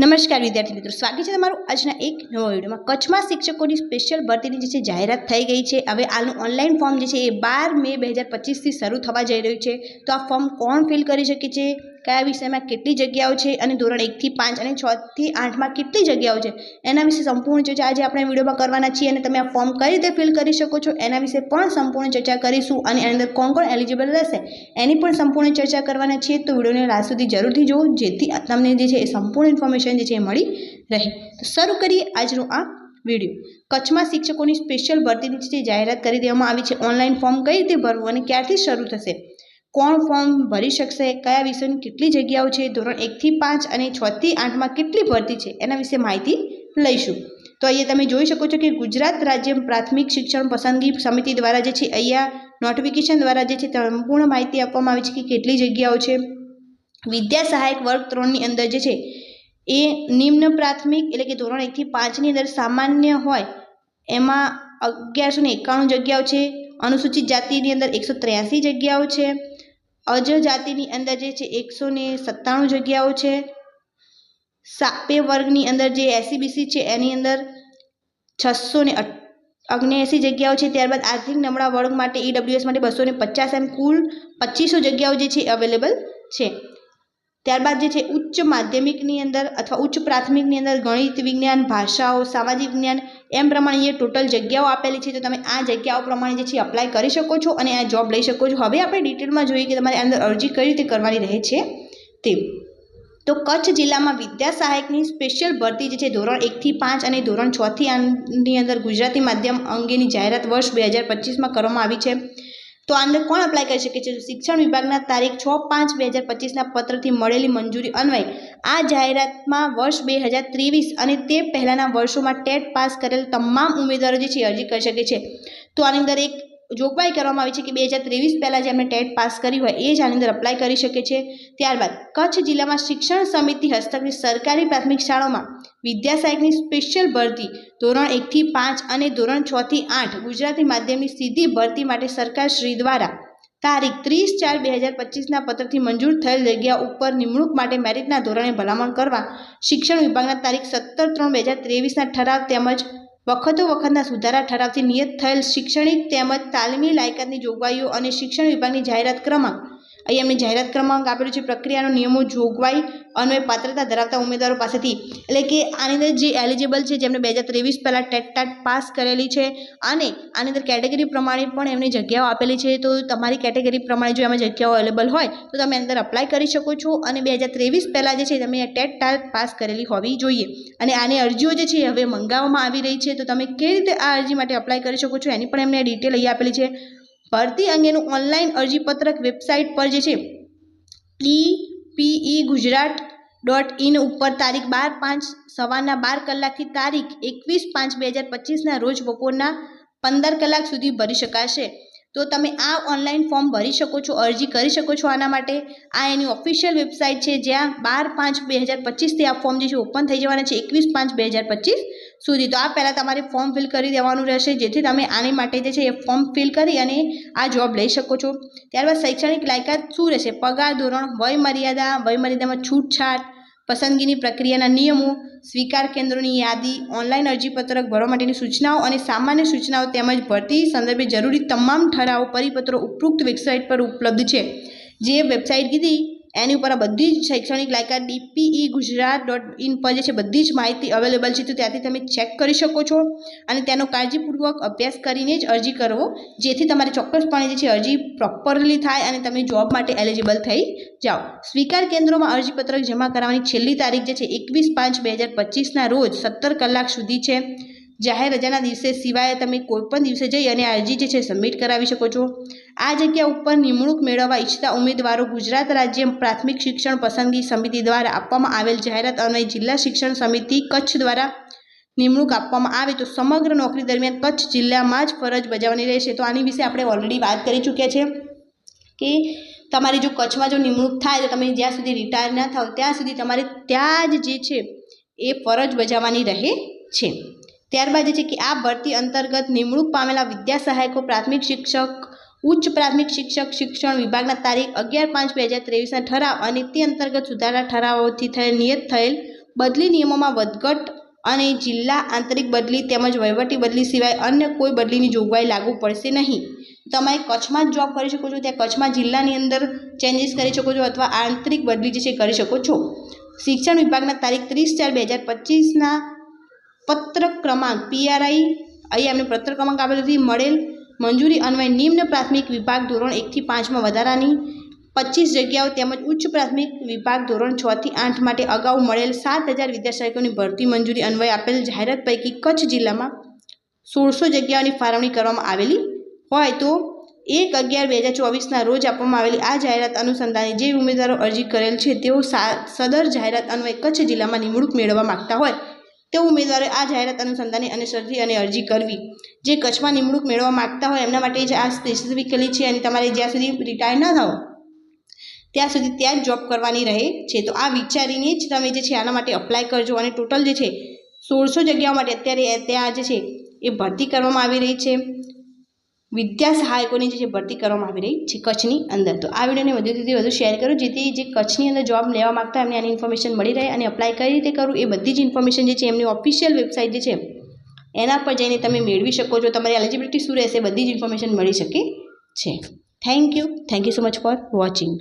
નમસ્કાર વિદ્યાર્થી મિત્રો, સ્વાગત છે તમારું આજના એક નવા વિડીયોમાં. કચ્છમાં શિક્ષકોની સ્પેશિયલ ભરતીની જે છે, જાહેરાત થઈ ગઈ છે. હવે આનું ઓનલાઈન ફોર્મ જે છે, એ બાર મે બે હજાર પચીસથી શરૂ થવા જઈ રહ્યું છે. તો આ ફોર્મ કોણ ફિલ કરી શકે છે? કયા વિષયમાં કેટલી જગ્યાઓ છે અને ધોરણ એકથી પાંચ અને છથી આઠમાં કેટલી જગ્યાઓ છે? એના વિશે સંપૂર્ણ ચર્ચા આજે આપણે વિડીયોમાં કરવાના છીએ અને તમે આ ફોર્મ કઈ રીતે ફિલ કરી શકો છો એના વિશે પણ સંપૂર્ણ ચર્ચા કરીશું અને એની અંદર કોણ કોણ એલિજિબલ રહેશે એની પણ સંપૂર્ણ ચર્ચા કરવાના છીએ તો વિડીયોને લાસ્ટ સુધી જરૂરથી જુઓ, જેથી તમને જે છે એ સંપૂર્ણ ઇન્ફોર્મેશન જે છે એ મળી રહે. તો શરૂ કરીએ આજનો આ વીડિયો. કચ્છમાં શિક્ષકોની સ્પેશિયલ ભરતીની જે જાહેરાત કરી દેવામાં આવી છે ઓનલાઈન ફોર્મ કઈ રીતે ભરવું અને ક્યારથી શરૂ થશે? કોણ ફોર્મ ભરી શકશે, કયા વિષયની કેટલી જગ્યાઓ છે, ધોરણ એકથી પાંચ અને છથી આઠમાં કેટલી ભરતી છે, એના વિશે માહિતી લઈશું. તો અહીંયા તમે જોઈ શકો છો કે ગુજરાત રાજ્ય પ્રાથમિક શિક્ષણ પસંદગી સમિતિ દ્વારા જે છે, અહીંયા નોટિફિકેશન દ્વારા જે છે, સંપૂર્ણ માહિતી આપવામાં આવી છે કે કેટલી જગ્યાઓ છે. વિદ્યા સહાયક વર્ગ ત્રણની અંદર જે છે, એ નિમ્ન પ્રાથમિક એટલે કે ધોરણ એકથી પાંચની અંદર સામાન્ય હોય, એમાં અગિયારસો ને એકાણું જગ્યાઓ છે. અનુસૂચિત જાતિની અંદર એકસો ત્ર્યાસી જગ્યાઓ છે. અજ જાતિની અંદર જે છે એકસો ને સત્તાણું જગ્યાઓ છે. સાપે વર્ગની અંદર જે એસીબીસી છે એની અંદર છસો ને અગ્નેએંસી જગ્યાઓ છે. ત્યારબાદ આર્થિક નબળા વર્ગ માટે ઈડબ્લ્યુએસ માટે બસો ને પચાસ એમ કુલ પચીસો જગ્યાઓ જે છે અવેલેબલ છે. ત્યારબાદ જે છે, ઉચ્ચ માધ્યમિકની અંદર અથવા ઉચ્ચ પ્રાથમિકની અંદર ગણિત વિજ્ઞાન, ભાષાઓ, સામાજિક વિજ્ઞાન, એમ પ્રમાણે એ ટોટલ જગ્યાઓ આપેલી છે. તો તમે આ જગ્યાઓ પ્રમાણે જે છે અપ્લાય કરી શકો છો અને આ જોબ લઈ શકો છો. હવે આપણે ડિટેલમાં જોઈએ કે તમારે અંદર અરજી કઈ રીતે કરવાની રહે છે તે. તો કચ્છ જિલ્લામાં વિદ્યા સહાયકની સ્પેશિયલ ભરતી જે છે, ધોરણ એકથી પાંચ અને ધોરણ છથી આની અંદર ગુજરાતી માધ્યમ અંગેની જાહેરાત વર્ષ બે હજાર પચીસમાં કરવામાં આવી છે. તો આ અંદર કોણ અપ્લાય કરી શકે છે? શિક્ષણ વિભાગના તારીખ છ પાંચ બે હજાર પચીસના પત્રથી મળેલી મંજૂરી અન્વયે આ જાહેરાતમાં વર્ષ બે હજાર ત્રેવીસ અને તે પહેલાંના વર્ષોમાં ટેટ પાસ કરેલ તમામ ઉમેદવારો જે છે અરજી કરી શકે છે. તો આની અંદર એક જોગવાઈ કરવામાં આવી છે કે બે હજાર ત્રેવીસ પહેલાં જેમણે ટેટ પાસ કરી હોય એ જ આની અંદર અપ્લાય કરી શકે છે. ત્યારબાદ કચ્છ જિલ્લામાં શિક્ષણ સમિતિ હસ્તકની સરકારી પ્રાથમિક શાળાઓમાં વિદ્યા સહાયકની સ્પેશિયલ ભરતી ધોરણ એકથી પાંચ અને ધોરણ છથી આઠ ગુજરાતી માધ્યમની સીધી ભરતી માટે સરકારશ્રી દ્વારા તારીખ ત્રીસ ચાર બે હજાર પચીસના પત્રથી મંજૂર થયેલ જગ્યા ઉપર નિમણૂક માટે મેરિટના ધોરણે ભલામણ કરવા શિક્ષણ વિભાગના તારીખ સત્તર ત્રણ બે હજાર ત્રેવીસના ઠરાવ તેમજ વખતો વખતના સુધારા ઠરાવથી નિયત થયેલ શૈક્ષણિક તેમજ તાલીમી લાયકાતની જોગવાઈઓ અને શિક્ષણ વિભાગની જાહેરાત ક્રમાંક અહીં એમણે જાહેરાત ક્રમાંક આપેલું છે, પ્રક્રિયાનો નિયમો જોગવાઈ અન્વય પાત્રતા ધરાવતા ઉમેદવારો પાસેથી. એટલે કે આની અંદર જે એલિજિબલ છે જેમને બે હજાર ત્રેવીસ પહેલાં ટેટ ટાટ પાસ કરેલી છે, અને આની અંદર કેટેગરી પ્રમાણે પણ એમની જગ્યાઓ આપેલી છે, તો તમારી કેટેગરી પ્રમાણે જો એમાં જગ્યાઓ અવેલેબલ હોય, તો તમે અંદર અપ્લાય કરી શકો છો. અને બે હજાર ત્રેવીસ પહેલાં જે છે, તમે ટેટ ટાટ પાસ કરેલી હોવી જોઈએ. અને આની અરજીઓ જે છે હવે મંગાવવામાં આવી રહી છે. તો તમે કેવી રીતે આ અરજી માટે અપ્લાય કરી શકો છો, એની પણ એમને ડિટેલ અહીં આપેલી છે. ભરતી અંગેનું ઓનલાઈન અરજીપત્રક વેબસાઇટ પર જે છે E P E Gujarat dot in ઉપર તારીખ બાર પાંચ સવારના બાર કલાકથી તારીખ એકવીસ પાંચ બે હજાર પચીસના રોજ બપોરના પંદર કલાક સુધી ભરી શકાશે. તો તમે આ ઓનલાઈન ફોર્મ ભરી શકો છો, અરજી કરી શકો છો આના માટે. આ એની ઓફિશિયલ વેબસાઇટ છે, જ્યાં બાર પાંચ બે હજાર પચીસથી આ ફોર્મ જે છે ઓપન થઈ જવાના છે, એકવીસ પાંચ બે હજાર પચીસ. સુધી. તો આ પહેલાં તમારે ફોર્મ ફિલ કરી દેવાનું રહેશે. જેથી તમે આની માટે જે છે એ ફોર્મ ફિલ કરી અને આ જોબ લઈ શકો છો. ત્યારબાદ શૈક્ષણિક લાયકાત શું રહેશે? પગાર ધોરણ વય મર્યાદા વય મર્યાદામાં છૂટછાટ, પસંદગીની પ્રક્રિયાના નિયમો, સ્વીકાર કેન્દ્રોની યાદી, ઓનલાઈન અરજીપત્રક ભરવા માટેની સૂચનાઓ અને સામાન્ય સૂચનાઓ તેમજ ભરતી સંદર્ભે જરૂરી તમામ ઠરાવો પરિપત્રો ઉપરોક્ત વેબસાઇટ પર ઉપલબ્ધ છે. જે વેબસાઇટ કીધી એની ઉપર આ બધી જ શૈક્ષણિક લાયકાત ડીપીઈ ગુજરાત ડોટ ઇન પર જે છે બધી જ માહિતી અવેલેબલ છે, તો ત્યાંથી તમે ચેક કરી શકો છો અને તેનો કાળજીપૂર્વક અભ્યાસ કરીને જ અરજી કરવો, જેથી તમારે ચોક્કસપણે જે છે અરજી પ્રોપરલી થાય અને તમે જોબ માટે એલિજિબલ થઈ જાઓ. સ્વીકાર કેન્દ્રોમાં અરજીપત્રક જમા કરાવવાની છેલ્લી તારીખ જે છે એકવીસ પાંચ બે હજાર પચીસના રોજ સત્તર કલાક સુધી છે. જાહેર રજાના દિવસે સિવાય તમે કોઈપણ દિવસે જઈ અને અરજી જે છે સબમિટ કરાવી શકો છો. આ જગ્યા ઉપર નિમણૂક મેળવવા ઈચ્છતા ઉમેદવારો ગુજરાત રાજ્ય પ્રાથમિક શિક્ષણ પસંદગી સમિતિ દ્વારા આપવામાં આવેલ જાહેરાત અને જિલ્લા શિક્ષણ સમિતિ કચ્છ દ્વારા નિમણૂક આપવામાં આવે તો સમગ્ર નોકરી દરમિયાન કચ્છ જિલ્લામાં જ ફરજ બજાવવાની રહેશે. તો આની વિશે આપણે ઓલરેડી વાત કરી ચૂક્યા છે કે તમારી જો કચ્છમાં જો નિમણૂક થાય તો તમે જ્યાં સુધી રિટાયર ના થાવ, ત્યાં સુધી તમારે ત્યાં જ જે છે એ ફરજ બજાવવાની રહે છે. ત્યારબાદ છે કે આ ભરતી અંતર્ગત નિમણૂક પામેલા વિદ્યા સહાયકો પ્રાથમિક શિક્ષક, ઉચ્ચ પ્રાથમિક શિક્ષક, શિક્ષણ વિભાગના તારીખ અગિયાર પાંચ બે હજાર ત્રેવીસના ઠરાવ અને તે અંતર્ગત સુધારા ઠરાવોથી થયેલ નિયત થયેલ બદલી નિયમોમાં વધઘટ અને જિલ્લા આંતરિક બદલી તેમજ વહીવટી બદલી સિવાય અન્ય કોઈ બદલીની જોગવાઈ લાગુ પડશે નહીં. તમે કચ્છમાં જ જોબ કરી શકો છો, ત્યાં કચ્છમાં જિલ્લાની અંદર ચેન્જીસ કરી શકો છો અથવા આંતરિક બદલી જે છે કરી શકો છો. શિક્ષણ વિભાગના તારીખ ત્રીસ ચાર બે હજાર પચીસના પત્ર ક્રમાંક, પીઆરઆઈ અહીંયા એમને પત્ર ક્રમાંક આપેલું મળેલ મંજૂરી અન્વયે નિમ્ન પ્રાથમિક વિભાગ ધોરણ એકથી પાંચમાં વધારાની. પચીસ જગ્યાઓ તેમજ ઉચ્ચ પ્રાથમિક વિભાગ ધોરણ છથી આઠ માટે અગાઉ મળેલ સાત હજાર વિદ્યાસહાયકોની ભરતી મંજૂરી અન્વયે આપેલ જાહેરાત પૈકી કચ્છ જિલ્લામાં સોળસો જગ્યાઓની ફાળવણી કરવામાં આવેલી હોય તો એક અગિયાર બે હજાર ચોવીસના રોજ આપવામાં આવેલી આ જાહેરાત અનુસંધાને જે ઉમેદવારો અરજી કરેલ છે તેઓ સદર જાહેરાત અન્વયે કચ્છ જિલ્લામાં નિમણૂક મેળવવા માગતા હોય. તે ઉમેદવારે આ જાહેરાત અનુસંધાને અનુસરતી અને અરજી કરવી. જે કચ્છમાં નિમણૂક મેળવવા માગતા હોય એમના માટે જ આ સ્પેસિફિકલી છે અને તમારે જ્યાં સુધી રિટાયર ન થાઓ, ત્યાં સુધી ત્યાં જ જોબ કરવાની રહે છે. તો આ વિચારીને જ તમે જે છે આના માટે અપ્લાય કરજો અને ટોટલ જે છે સોળસો જગ્યાઓ માટે અત્યારે ત્યાં જે છે એ ભરતી કરવામાં આવી રહી છે. વિદ્યા સહાયકોની જે ભરતી કરવામાં આવી રહી છે કચ્છની અંદર. તો આ વિડીયોને વધુથી વધુ શેર કરો, જેથી જે કચ્છની અંદર જોબ લેવા માગતા એમને આની ઇન્ફોર્મેશન મળી રહે અને અપ્લાય કઈ રીતે કરવું એ બધી જ ઇન્ફોર્મેશન જે છે એમની ઓફિશિયલ વેબસાઇટ જે છે, એના પર જઈને તમે મેળવી શકો છો. તમારી એલિજિબિલિટી શું રહેશે બધી જ ઇન્ફોર્મેશન મળી શકે છે. Thank you thank you so much for watching